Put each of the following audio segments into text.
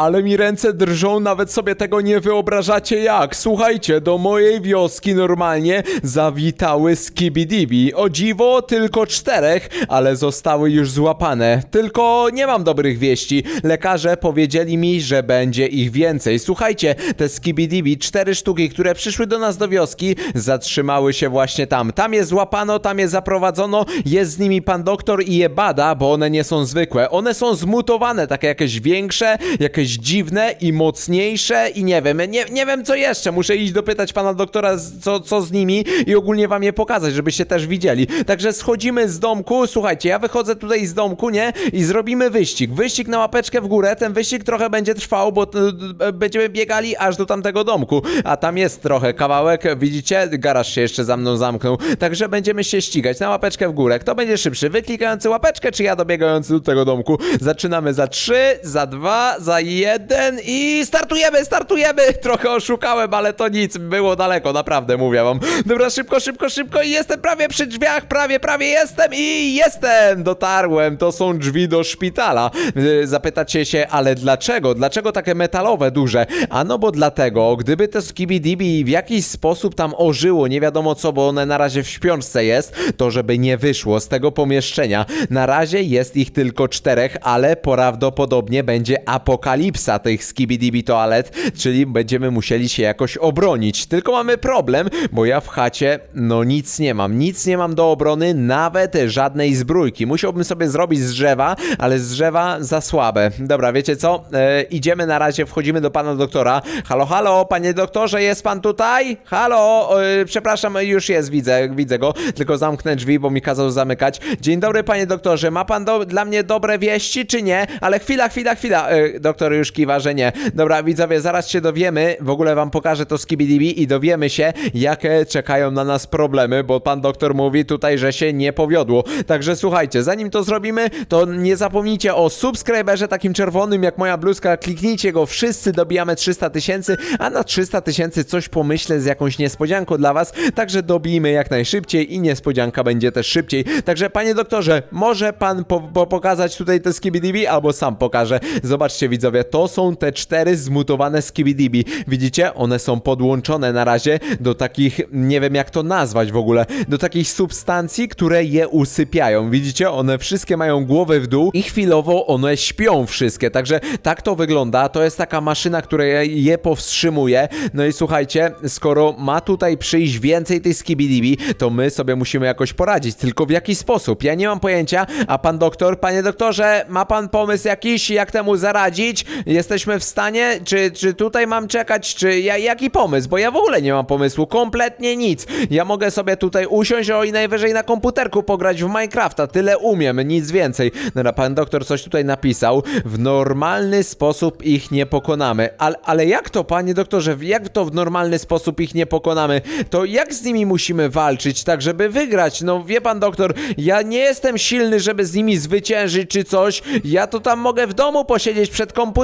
Ale mi ręce drżą, nawet sobie tego nie wyobrażacie jak. Słuchajcie, do mojej wioski normalnie zawitały skibidibi. O dziwo, tylko czterech, ale zostały już złapane. Tylko nie mam dobrych wieści. Lekarze powiedzieli mi, że będzie ich więcej. Słuchajcie, te skibidibi, cztery sztuki, które przyszły do nas do wioski, zatrzymały się właśnie tam. Tam je złapano, tam je zaprowadzono, jest z nimi pan doktor i je bada, bo one nie są zwykłe. One są zmutowane, takie jakieś większe, jakieś dziwne i mocniejsze i nie wiem, nie, nie wiem co jeszcze. Muszę iść dopytać pana doktora, co, co z nimi i ogólnie wam je pokazać, żebyście też widzieli. Także schodzimy z domku, słuchajcie, ja wychodzę tutaj z domku, nie? I zrobimy wyścig. Wyścig na łapeczkę w górę, ten wyścig trochę będzie trwał, bo e, będziemy biegali aż do tamtego domku. A tam jest trochę kawałek, widzicie? Garaż się jeszcze za mną zamknął. Także będziemy się ścigać na łapeczkę w górę. Kto będzie szybszy? Wy klikający łapeczkę, czy ja dobiegający do tego domku? Zaczynamy za 3, za 2, za 1 i startujemy, startujemy! Trochę oszukałem, ale to nic, było daleko, naprawdę mówię wam. Dobra, szybko, szybko, szybko i jestem prawie przy drzwiach, prawie, prawie jestem i jestem! Dotarłem, to są drzwi do szpitala. Yy, Zapytacie się, ale dlaczego? Dlaczego takie metalowe, duże? A no bo dlatego, gdyby to Skibidibi w jakiś sposób tam ożyło, nie wiadomo co, bo one na razie w śpiączce jest, to żeby nie wyszło z tego pomieszczenia. Na razie jest ich tylko czterech, ale prawdopodobnie będzie apokalipsa tych Skibidibi toalet, czyli będziemy musieli się jakoś obronić. Tylko mamy problem, bo ja w chacie, no nic nie mam. Nic nie mam do obrony, nawet żadnej zbrójki. Musiałbym sobie zrobić z drzewa, ale z drzewa za słabe. Dobra, wiecie co? E, idziemy na razie, wchodzimy do pana doktora. Halo, halo, panie doktorze, jest pan tutaj? Halo, e, przepraszam, już jest, widzę, widzę go. Tylko zamknę drzwi, bo mi kazał zamykać. Dzień dobry, panie doktorze, ma pan do, dla mnie dobre wieści, czy nie? Ale chwila, chwila, chwila. E, doktor już kiwa, że nie. Dobra, widzowie, zaraz się dowiemy. W ogóle wam pokażę to Skibidibi i dowiemy się, jakie czekają na nas problemy, bo pan doktor mówi tutaj, że się nie powiodło. Także słuchajcie, zanim to zrobimy, to nie zapomnijcie o subskryberze takim czerwonym jak moja bluzka. Kliknijcie go, wszyscy dobijamy 300 tysięcy, a na 300 tysięcy coś pomyślę z jakąś niespodzianką dla was. Także dobijmy jak najszybciej i niespodzianka będzie też szybciej. Także panie doktorze, może pan po, po pokazać tutaj te Skibidibi albo sam pokażę. Zobaczcie widzowie, to są te cztery zmutowane Skibidibi. Widzicie? One są podłączone na razie do takich, nie wiem jak to nazwać w ogóle, do takich substancji, które je usypiają. Widzicie? One wszystkie mają głowy w dół i chwilowo one śpią wszystkie. Także tak to wygląda. To jest taka maszyna, która je- je powstrzymuje. No i słuchajcie, skoro ma tutaj przyjść więcej tej Skibidibi, to my sobie musimy jakoś poradzić. Tylko w jaki sposób? Ja nie mam pojęcia, a pan doktor, panie doktorze, ma pan pomysł jakiś, jak temu zaradzić? Jesteśmy w stanie? Czy, czy tutaj mam czekać? Czy ja, jaki pomysł? Bo ja w ogóle nie mam pomysłu, kompletnie nic. Ja mogę sobie tutaj usiąść o i najwyżej na komputerku pograć w Minecrafta, tyle umiem, nic więcej. Dobra, pan doktor coś tutaj napisał. W normalny sposób ich nie pokonamy. Ale, ale jak to, panie doktorze, jak to w normalny sposób ich nie pokonamy? To jak z nimi musimy walczyć, tak żeby wygrać? No wie pan doktor, ja nie jestem silny, żeby z nimi zwyciężyć czy coś. Ja to tam mogę w domu posiedzieć przed komputerem,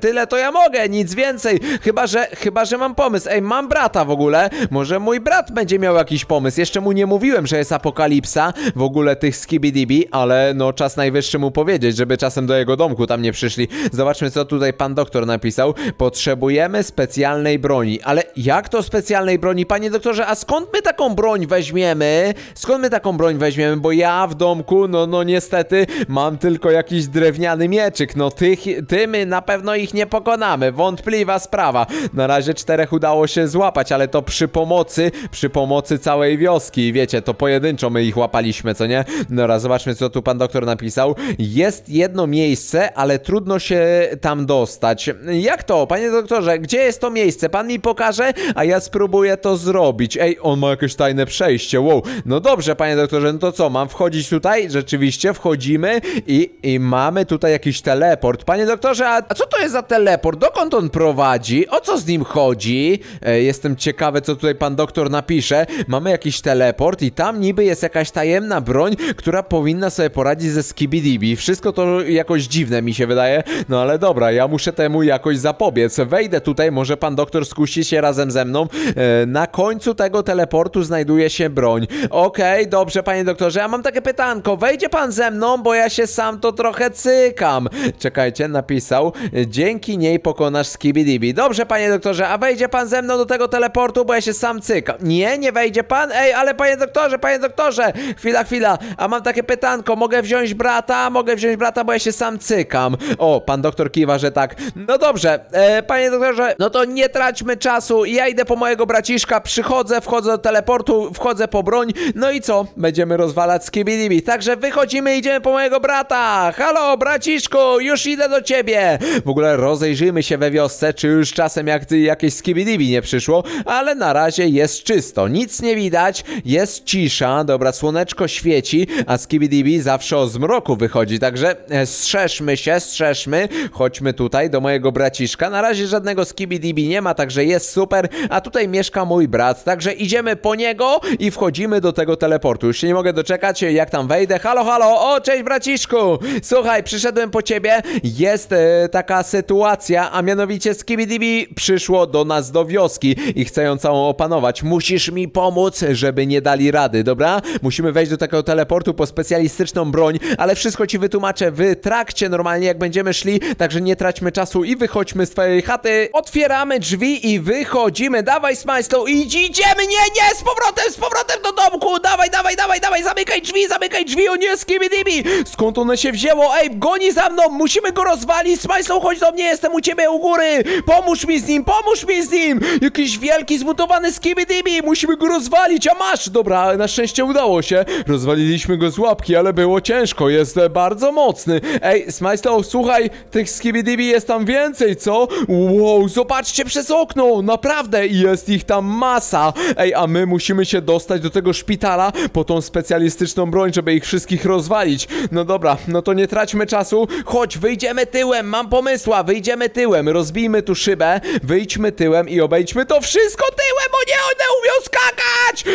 tyle to ja mogę, nic więcej. Chyba, że, chyba, że mam pomysł. Ej, mam brata w ogóle. Może mój brat będzie miał jakiś pomysł. Jeszcze mu nie mówiłem, że jest apokalipsa w ogóle tych skibidibi, ale no czas najwyższy mu powiedzieć, żeby czasem do jego domku tam nie przyszli. Zobaczmy, co tutaj pan doktor napisał. Potrzebujemy specjalnej broni. Ale jak to specjalnej broni, panie doktorze? A skąd my taką broń weźmiemy? Skąd my taką broń weźmiemy? Bo ja w domku, no, no niestety, mam tylko jakiś drewniany mieczyk. No tych, tymi na pewno ich nie pokonamy. Wątpliwa sprawa. Na razie czterech udało się złapać, ale to przy pomocy, przy pomocy całej wioski. Wiecie, to pojedynczo my ich łapaliśmy, co nie? Dobra, zobaczmy, co tu pan doktor napisał. Jest jedno miejsce, ale trudno się tam dostać. Jak to, panie doktorze? Gdzie jest to miejsce? Pan mi pokaże, a ja spróbuję to zrobić. Ej, on ma jakieś tajne przejście, wow. No dobrze, panie doktorze, no to co, mam wchodzić tutaj? Rzeczywiście, wchodzimy i, i mamy tutaj jakiś teleport. Panie doktorze, a, a co to jest za teleport? Dokąd on prowadzi? O co z nim chodzi? E, jestem ciekawy, co tutaj pan doktor napisze. Mamy jakiś teleport i tam niby jest jakaś tajemna broń, która powinna sobie poradzić ze Skibidibi. Wszystko to jakoś dziwne mi się wydaje, no ale dobra, ja muszę temu jakoś zapobiec. Wejdę tutaj, może pan doktor skusi się razem ze mną. E, na końcu tego teleportu znajduje się broń. Okej, dobrze, panie doktorze, ja mam takie pytanko. Wejdzie pan ze mną, bo ja się sam to trochę cykam. Czekajcie, napisał. E, dzięki niej pokonasz Skibidibi. Dobrze, panie doktorze, a wejdzie pan ze mną do tego teleportu, bo ja się sam cykam. Nie, nie wejdzie pan? Ej, ale panie doktorze, panie doktorze, chwila, chwila, a mam takie pytanko, mogę wziąć brata? Mogę wziąć brata, bo ja się sam cykam. O, pan doktor kiwa, że tak. No dobrze, e, panie doktorze, no to nie traćmy czasu, ja idę po mojego braciszka, przychodzę, wchodzę do teleportu, wchodzę po broń, no i co? Będziemy rozwalać Skibidibi, także wychodzimy, idziemy po mojego brata. Halo, braciszku, już idę do ciebie. W ogóle rozejrzyjmy się we wiosce, czy już czasem jak jakieś Skibidibi nie przyszło, ale na razie jest czysto, nic nie widać, jest cisza, dobra, słoneczko świeci, a Skibidibi zawsze o zmroku wychodzi, także e, strzeżmy się, strzeżmy, chodźmy tutaj do mojego braciszka, na razie żadnego Skibidibi nie ma, także jest super, a tutaj mieszka mój brat, także idziemy po niego i wchodzimy do tego teleportu, już się nie mogę doczekać, jak tam wejdę, halo, halo, o, cześć braciszku, słuchaj, przyszedłem po ciebie, jest e, taka sytuacja, a mianowicie Skibidibi przyszło do nas do wioski i chce ją całą opanować, musisz mi pomóc, żeby nie dali rady, dobra? Musimy wejść do takiego teleportu po specjalistyczną broń, ale wszystko ci wytłumaczę w trakcie normalnie, jak będziemy szli, także nie traćmy czasu i wychodźmy z twojej chaty. Otwieramy drzwi i wychodzimy. Dawaj, Smajslow, idziemy! Nie, nie, z powrotem, z powrotem do domku! Dawaj, dawaj, dawaj, dawaj, zamykaj drzwi, zamykaj drzwi, o nie, skibidibi! Skąd one się wzięło? Ej, goni za mną, musimy go rozwalić! Smajslow, chodź do mnie, jestem u ciebie u góry! Pomóż mi z nim, pomóż mi z nim! Jakiś wielki, zmutowany skibidibi, musimy go rozwalić, a masz! Dobra, na szczęście udało się. Rozwaliliśmy go z łapki, ale było ciężko, jest e, bardzo mocny. Ej, Smajslow, słuchaj, tych skibidibi jest tam więcej, co? Wow, zobaczcie przez okno, naprawdę, jest ich tam masa. Ej, a my musimy się dostać do tego szpitala po tą specjalistyczną broń, żeby ich wszystkich rozwalić. No dobra, no to nie traćmy czasu. Chodź, wyjdziemy tyłem, mam pomysła, wyjdziemy tyłem, rozbijmy tu szybę, wyjdźmy tyłem i obejdźmy to wszystko tyłem, o nie, one umią skakać!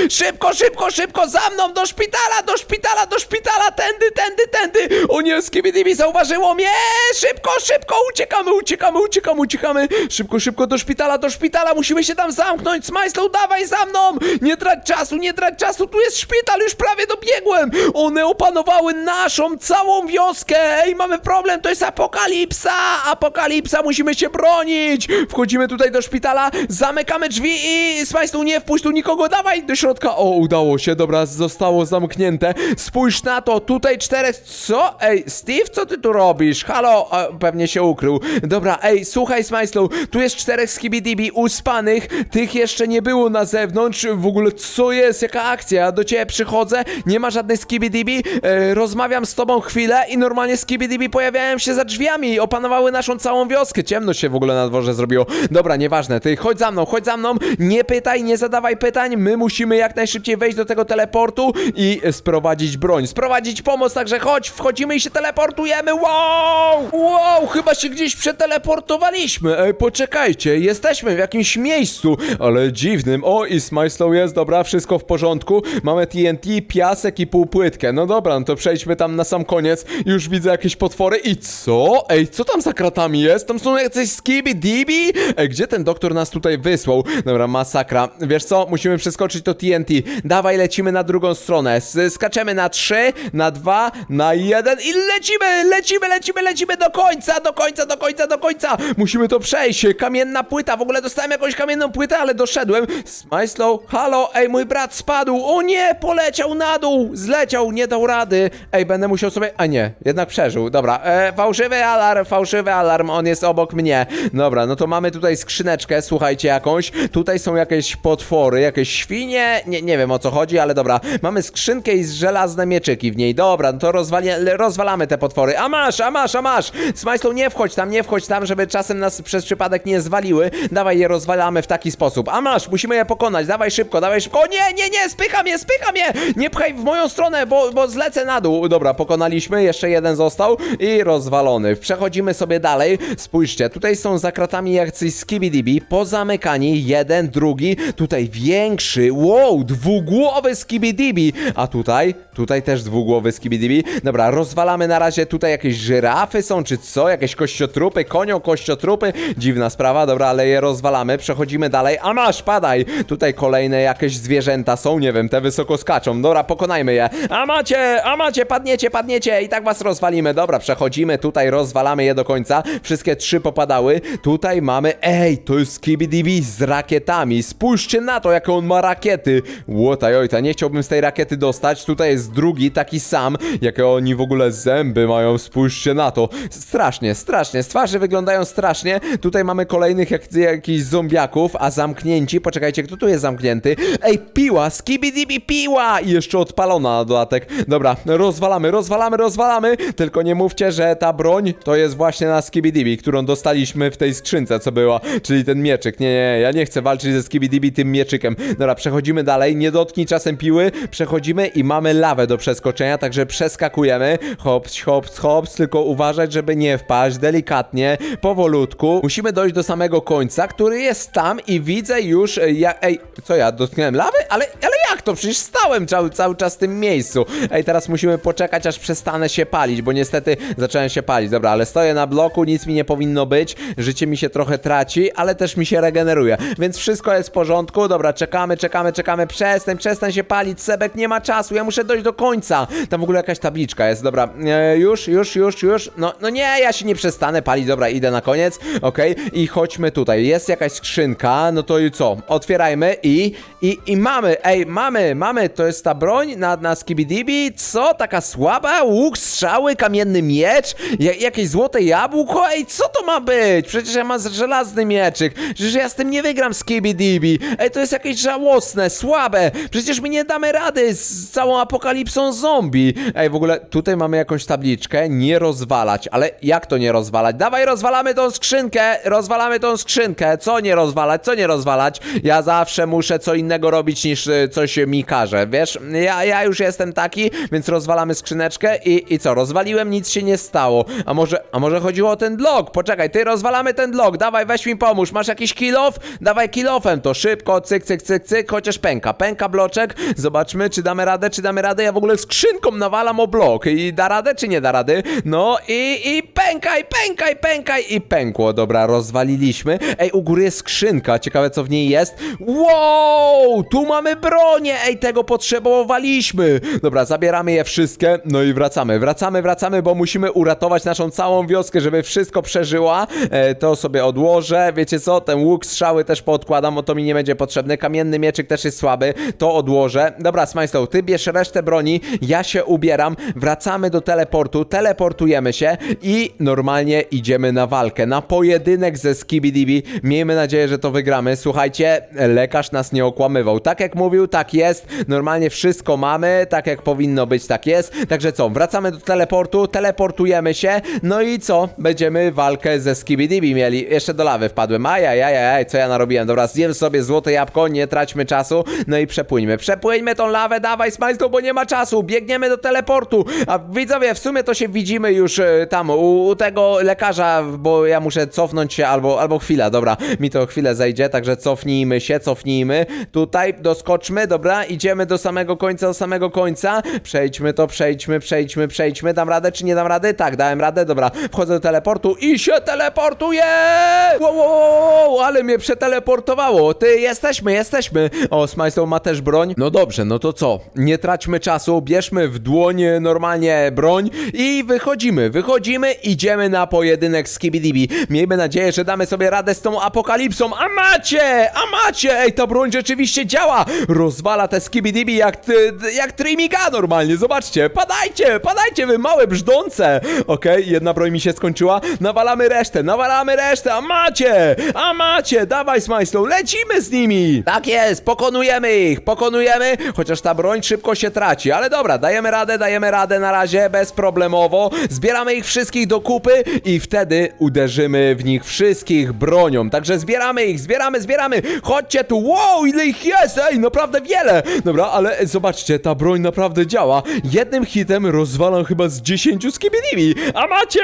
Szybko, szybko, szybko, za mną, do szpitala, do szpitala, do szpitala, tędy, tędy, tędy! O nie, Skibidibi zauważyło mnie! Szybko, szybko, uciekamy, uciekamy, uciekamy, uciekamy! Szybko, szybko, do szpitala, do szpitala, musimy się tam zamknąć! Smajslow, dawaj za mną! Nie trać czasu, nie trać czasu, tu jest szpital, już prawie dobiegłem! One opanowały naszą całą wioskę! Ej, mamy problem, to jest apokalipsa! Apokalipsa, musimy się bronić! Wchodzimy tutaj do szpitala, zamykamy drzwi i Smajslow, nie wpuść tu nikogo, dawaj do środka! O, udało się, dobra, zostało zamknięte. Spójrz na to, tutaj czterech... Co? Ej, Steve, co ty tu robisz? Halo, a, pewnie się ukrył. Dobra, ej, słuchaj, Smajslow, tu jest czterech skibidibi uspanych, tych jeszcze nie było na zewnątrz. W ogóle, co jest? Jaka akcja? Ja do ciebie przychodzę, nie ma żadnej skibidibi, e, rozmawiam z tobą chwilę i normalnie skibidibi pojawiają się za drzwiami i opanowały naszą całą wioskę. Ciemno się w ogóle na dworze zrobiło. Dobra, nieważne, ty chodź za mną, chodź za mną, nie pytaj, nie zadawaj pytań, my musimy jak najszybciej wejść do tego teleportu i sprowadzić broń, sprowadzić pomoc, także chodź, wchodzimy i się teleportujemy, wow! Wow, chyba się gdzieś przeteleportowaliśmy, ej, poczekajcie, jesteśmy w jakimś miejscu, ale dziwnym, o i Smajslow jest, dobra, wszystko w porządku, mamy TNT, piasek i półpłytkę, no dobra, no to przejdźmy tam na sam koniec, już widzę jakieś potwory i co? Ej, co tam za kratami jest? Tam są jacyś skibi-dibi? Ej, gdzie ten doktor nas tutaj wysłał? Dobra, masakra, wiesz co, musimy przeskoczyć to TNT, dawaj, lecimy na drugą stronę, skaczemy na 3, na 2, na 1 i lecimy, lecimy, lecimy, lecimy do końca, do końca, do końca, do końca. Musimy to przejść. Kamienna płyta. W ogóle dostałem jakąś kamienną płytę, ale doszedłem. Smajslow, halo, ej, mój brat spadł. O nie, poleciał na dół. Zleciał, nie dał rady. Ej, będę musiał sobie... A nie, jednak przeżył. Dobra, e, fałszywy alarm, fałszywy alarm. On jest obok mnie. Dobra, no to mamy tutaj skrzyneczkę, słuchajcie, jakąś. Tutaj są jakieś potwory, jakieś świnie. Nie, nie wiem o co chodzi, ale dobra. Mamy skrzynkę i żelazne mieczyki w niej. Dobra, no to rozwali, rozwalamy te potwory. A masz, a masz, a masz! Nie wchodź tam, nie wchodź tam, żeby czasem nas przez przypadek nie zwaliły. Dawaj je rozwalamy w taki sposób. A masz, musimy je pokonać. Dawaj szybko, dawaj szybko. O nie, nie, nie, spycha mnie, spycha mnie! Nie pchaj w moją stronę, bo, bo zlecę na dół. Dobra, pokonaliśmy, jeszcze jeden został i rozwalony. Przechodzimy sobie dalej. Spójrzcie, tutaj są za kratami jacyś skibidibi, pozamykani, jeden, drugi. Tutaj większy, wow, dwugłowy skibidibi. A tutaj, tutaj też dwugłowy skibidibi. Dobra, rozwalamy na razie tutaj jakieś żyrafy są, czy co? Jakieś kościotrupy, konio kościotrupy. Dziwna sprawa, dobra, ale je rozwalamy. Przechodzimy dalej. A masz, padaj! Tutaj kolejne jakieś zwierzęta są, nie wiem, te wysoko skaczą. Dobra, pokonajmy je. A macie, a macie, padniecie, padniecie i tak was rozwalimy. Dobra, przechodzimy tutaj, rozwalamy je do końca. Wszystkie trzy popadały. Tutaj mamy, ej, to jest Skibidi z rakietami. Spójrzcie na to, jakie on ma rakiety. Łotaj, ojta, nie chciałbym z tej rakiety dostać. Tutaj jest drugi, taki sam. Jakie oni w ogóle zęby mają, spójrzcie na to. Strasznie, strasznie. Z twarzy wyglądają strasznie. Tutaj mamy kolejnych jak, jakichś zombiaków, a zamknięci. Poczekajcie, kto tu jest zamknięty? Ej, piła, Skibidi piła! I jeszcze odpalona na dodatek. Dobra, rozwalamy, rozwalamy, rozwalamy. Tylko nie mówcie, że ta broń to jest właśnie na Skibidi, którą dostaliśmy w tej skrzynce, co była. Czyli ten mieczyk. Nie, nie, ja nie chcę walczyć ze Skibidi tym mieczykiem. Dobra, przechodzimy dalej. Nie dotknij czasem piły. Przechodzimy i mamy lawę do przeskoczenia, także przeskakujemy. Hops, hops, hops. Tylko uważać, żeby nie wpaść. Delikatnie, powolutku. Musimy dojść do samego końca, który jest tam i widzę już. e, Ja, ej, co ja dotknąłem lawy? Ale, ale jak to? Przecież stałem cały, cały czas w tym miejscu. Ej, teraz musimy poczekać, aż przestanę się palić, bo niestety zacząłem się palić. Dobra, ale stoję na bloku, nic mi nie powinno być. Życie mi się trochę traci, ale też mi się regeneruje. Więc wszystko jest w porządku. Dobra, czekamy, czekamy, czekamy. Przestań, przestań się palić. Sebek nie ma czasu. Ja muszę dojść do końca. Tam w ogóle jakaś tabliczka jest. Dobra, e, już, już, już, już. No, no nie, ja się nie przestanę palić. Dobra, idę na koniec. Okej, i chodźmy tutaj. Jest jakaś skrzynka. No to i co? Otwierajmy i, i, i mamy. Ej, mamy, mamy. To jest ta broń na, na Skibidibi. Co? Taka słaba? Łuk, strzały, kamienny miecz? Ja, jakieś złote jabłko? Ej, co to ma być? Przecież ja mam żelazny mieczyk. Przecież ja z tym nie wygram Skibidibi. Ej, to jest jakieś żałosne, słabe. Przecież my nie damy rady z całą apokalipsą zombie. Ej, w ogóle tutaj mamy jakąś tabliczkę. Nie rozwalać. Ale jak to nie rozwalać? Dawaj, rozwalamy tą skrzynkę. Rozwalamy tą skrzynkę. Co nie rozwalać? Co nie rozwalać? Ja zawsze muszę co innego robić niż y, coś mi każe. Wiesz, ja, ja już jestem taki, więc rozwalamy skrzyneczkę i, i co? Rozwaliłem, nic się nie stało. A może, a może chodziło o ten blok? Poczekaj, ty rozwalamy ten blok. Dawaj, weź mi pomóż. Masz jakiś kilof? Dawaj kilofem to szybko, cyk, cyk, cyk, cyk, chociaż pęka. Pęka bloczek. Zobaczmy, czy damy radę, czy damy radę. Ja w ogóle skrzynką nawalam o blok. I da radę, czy nie da rady? No i, i pękaj, pękaj, pękaj i pękło. Dobra, rozwaliliśmy. Ej, u góry jest skrzynka. Ciekawe, co w niej jest. Wow, tu mamy bronię. Ej, tego potrzebowaliśmy. Dobra, zabieramy je wszystkie. No i wracamy, wracamy, wracamy, bo musimy uratować naszą całą wioskę, żeby wszystko przeżyła. E, to sobie odłożę. Wiecie co? Ten łuk strzały też podkładam, bo to mi nie będzie potrzebny. Kamienny mieczyk też jest słaby. To odłożę. Dobra, Smajstow, ty bierz resztę broni. Ja się ubieram. Wracamy do teleportu. Teleportujemy się i normalnie idziemy na walkę. Na pojedynek ze Skibidibi. Miejmy nadzieję, że to wygramy. Słuchajcie, lekarz nas nie okłamywał. Tak jak mówił, tak jest. Normalnie wszystko mamy. Tak jak powinno być, tak jest. Także co? Wracamy do teleportu. Teleportujemy się. No i co? Będziemy walkę ze Skibidibi mieli. Jeszcze do lawy wpadłem. Ajajajaj, co ja narobiłem? Dobra, zjem sobie złote jabłko, nie traćmy czasu. No i przepłyńmy. Przepłyńmy tą lawę, dawaj Smajsto, bo nie ma czasu. Biegniemy do teleportu. A widzowie, w sumie to się widzimy już e, tam u, u tego lekarza, bo ja muszę cofnąć się albo, albo chwila. Dobra, mi to chwilę zejdzie, także cofnijmy się, cofnijmy. Tutaj doskoczmy, dobra, idziemy do samego końca, do samego końca. Przejdźmy to, przejdźmy, przejdźmy, przejdźmy. Dam radę, czy nie dam rady? Tak, dałem radę, dobra. Wchodzę do teleportu i się teleportuję! Wow, wow, wow, wow, ale mnie przeteleportowało. Ty, jesteśmy, jesteśmy. O, Smajstow ma też broń. No dobrze, no to co? Nie traćmy czasu, bierzmy w dłonie normalnie broń i wychodzimy, wychodzimy, idziemy na pojedynek z Kibidibi. Miejmy nadzieję, że damy sobie radę z tą apokalipsą. A macie, a macie! Ej, ta broń rzeczywiście działa! Rozwala te Skibidibi jak, jak Trimiga normalnie, zobaczcie. Padajcie, padajcie wy małe brzdące. Okej, jedna broń mi się skończyła. Nawalamy resztę, nawalamy resztę. A macie, a macie, dawaj Smajslow, lecimy z nimi. Tak jest, pokonujemy ich, pokonujemy, chociaż ta broń szybko się traci, ale dobra, dajemy radę, dajemy radę na razie, bezproblemowo. Zbieramy ich wszystkich do kupy i wtedy uderzymy w nich wszystkich bronią. Także zbieramy ich, zbieramy, zbieramy. Chodźcie tu, wow, ile ich jest, ej, naprawdę wiele. Dobra, ale zobaczcie, ta broń naprawdę działa. Jednym hitem rozwalam chyba z 10 skibidimi. A macie,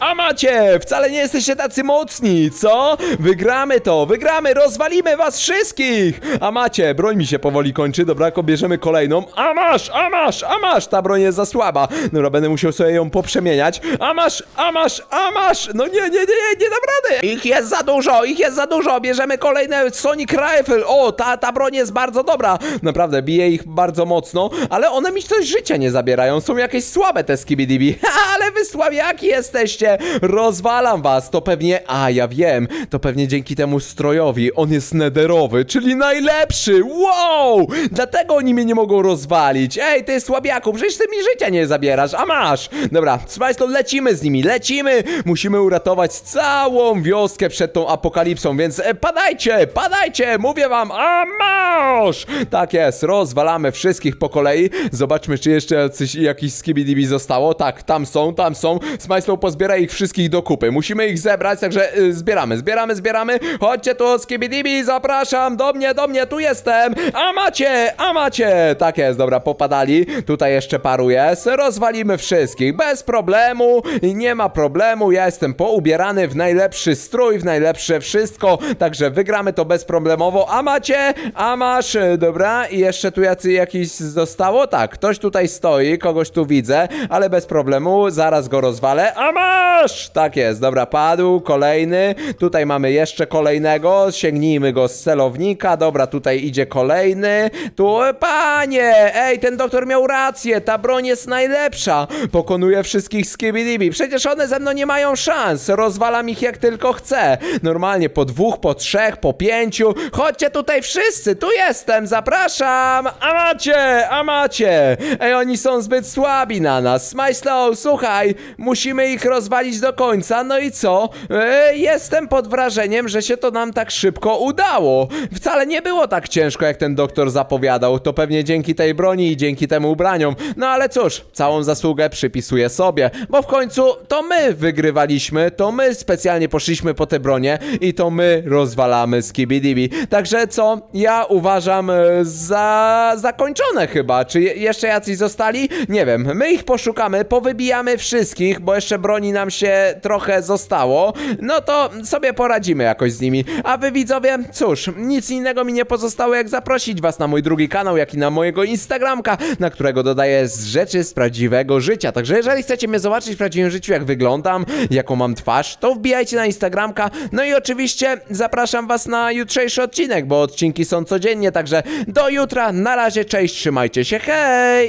a macie, wcale nie jesteście tacy mocni, co? Wygramy to, wygramy, rozwalimy was wszystkich. A macie, broń mi się powoli kończy, dobra, bierzemy kolejną. A masz, a masz, a masz, ta broń jest za słaba. Dobra, będę musiał sobie ją poprzemieniać. A masz, a masz, a masz. No nie, nie, nie, nie, nie dam rady. Ich jest za dużo, ich jest za dużo. Bierzemy kolejne Sonic Rifle. O, ta, ta broń jest bardzo dobra. Naprawdę, bije ich bardzo mocno, ale one mi coś życia nie zabierają. Są jakieś słabe te Skibidibi. Ale wy słabiaki jesteście. rozwalam was. To pewnie, a ja wiem, to pewnie dzięki temu strojowi. On jest nederowy, czyli najlepszy. Wow! Dlatego oni mnie nie mogą rozwalić. Ej, ty słabiaku, przecież ty mi życia nie zabierasz, a masz. Dobra, to lecimy z nimi, lecimy. Musimy uratować całą wioskę przed tą apokalipsą, więc e, padajcie, padajcie, mówię wam, a masz! Tak jest, rozwalamy wszystkich po kolei. Zobaczmy, czy jeszcze jacyś, jakiś skibidibi zostało. Tak, tam są, tam są. Smajslow pozbiera ich wszystkich do kupy. Musimy ich zebrać, także y, zbieramy, zbieramy, zbieramy. Chodźcie tu, skibidibi, zapraszam do mnie, do mnie, tu jestem. A macie, a macie. Tak jest, dobra, popadali. Tutaj jeszcze paru jest. Rozwalimy wszystkich, bez problemu. Nie ma problemu, ja jestem poubierany w najlepszy strój, w najlepsze wszystko, także wygramy to bezproblemowo. A macie, a masz, dobra, i jeszcze tu jacy jakiś zostało? Tak, ktoś tutaj stoi, kogoś tu widzę, ale bez problemu, zaraz go rozwalę. A masz! Tak jest, dobra, padł, kolejny. Tutaj mamy jeszcze kolejnego, sięgnijmy go z celownika, dobra, tutaj idzie kolejny. Tu, panie, ej, ten doktor miał rację, ta broń jest najlepsza. Pokonuje wszystkich skibidibi, przecież one ze mną nie mają szans, rozwalam ich jak tylko chcę. Normalnie po dwóch, po trzech, po pięciu. Chodźcie tutaj wszyscy, tu jestem, zapraszam. A macie, a macie. Ej, oni są zbyt słabi na nas. Smajslow, słuchaj, musimy ich rozwalić do końca. No i co? E, jestem pod wrażeniem, że się to nam tak szybko udało. Wcale nie było tak ciężko, jak ten doktor zapowiadał. To pewnie dzięki tej broni i dzięki temu ubraniom. No ale cóż, całą zasługę przypisuję sobie, bo w końcu to my wygrywaliśmy, to my specjalnie poszliśmy po te bronie i to my rozwalamy Skibidibi. Także co, ja uważam e, za zakończone chyba. Czy je, jeszcze jacyś zostali? Nie wiem. My ich poszukamy, powybijamy wszystkich, bo jeszcze broni nam się trochę zostało. No to sobie poradzimy jakoś z nimi. A wy widzowie, cóż, nic innego mi nie pozostało jak zaprosić was na mój drugi kanał, jak i na mojego Instagramka, na którego dodaję rzeczy z prawdziwego życia. Także jeżeli chcecie mnie zobaczyć w prawdziwym życiu, jak wyglądam, jaką mam twarz, to wbijajcie na Instagramka. No i oczywiście zapraszam was na jutrzejszy odcinek, bo odcinki są codziennie, także do jutra. Na razie, cześć, trzymajcie się, hej!